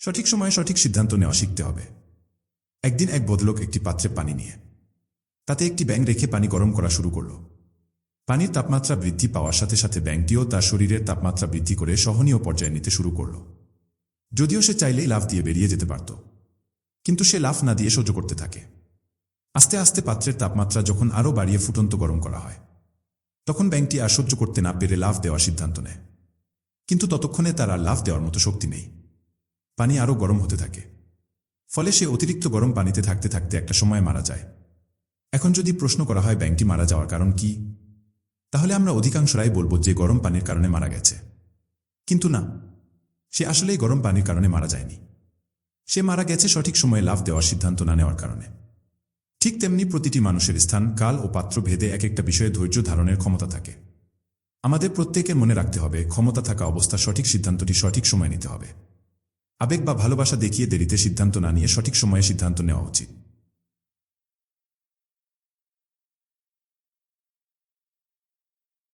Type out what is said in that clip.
সঠিক সময়ে সঠিক সিদ্ধান্ত নেওয়া শিখতে হবে। একদিন এক বদলোক একটি পাত্রে পানি নিয়ে, তাতে একটি ব্যাঙ রেখে পানি গরম করা শুরু করল। পানির তাপমাত্রা বৃদ্ধি পাওয়ার সাথে সাথে ব্যাঙটিও তার শরীরের তাপমাত্রা বৃদ্ধি করে সহনীয় পর্যায়ে নিতে শুরু করল। যদিও সে চাইলেই লাফ দিয়ে বেরিয়ে যেতে পারত, কিন্তু সে লাফ না দিয়ে সহ্য করতে থাকে। আস্তে আস্তে পাত্রের তাপমাত্রা যখন আরও বাড়িয়ে ফুটন্ত গরম করা হয়, তখন ব্যাংকটি আর সহ্য করতে না পেরে লাফ দেওয়ার সিদ্ধান্ত নেয়। কিন্তু ততক্ষণে তার আর লাফ দেওয়ার মতো শক্তি নেই। পানি আরও গরম হতে থাকে। ফলে সে অতিরিক্ত গরম পানিতে থাকতে থাকতে একটা সময় মারা যায়। এখন যদি প্রশ্ন করা হয় ব্যাংকটি মারা যাওয়ার কারণ কি, তাহলে আমরা অধিকাংশ অধিকাংশরাই বলব যে গরম পানির কারণে মারা গেছে। কিন্তু না, সে আসলেই গরম পানির কারণে মারা যায়নি। সে মারা গেছে সঠিক সময়ে লাভ দেওয়ার সিদ্ধান্ত না নেওয়ার কারণে। ঠিক তেমনি প্রতিটি মানুষের স্থান, কাল ও পাত্র ভেদে এক একটা বিষয়ে ধৈর্য ধারণের ক্ষমতা থাকে। আমাদের প্রত্যেকের মনে রাখতে হবে, ক্ষমতা থাকা অবস্থা সঠিক সিদ্ধান্তটি সঠিক সময় নিতে হবে। আবেগ বা ভালোবাসা দেখিয়ে দেরিতে সিদ্ধান্ত না নিয়ে সঠিক সময়ে সিদ্ধান্ত নেওয়া উচিত।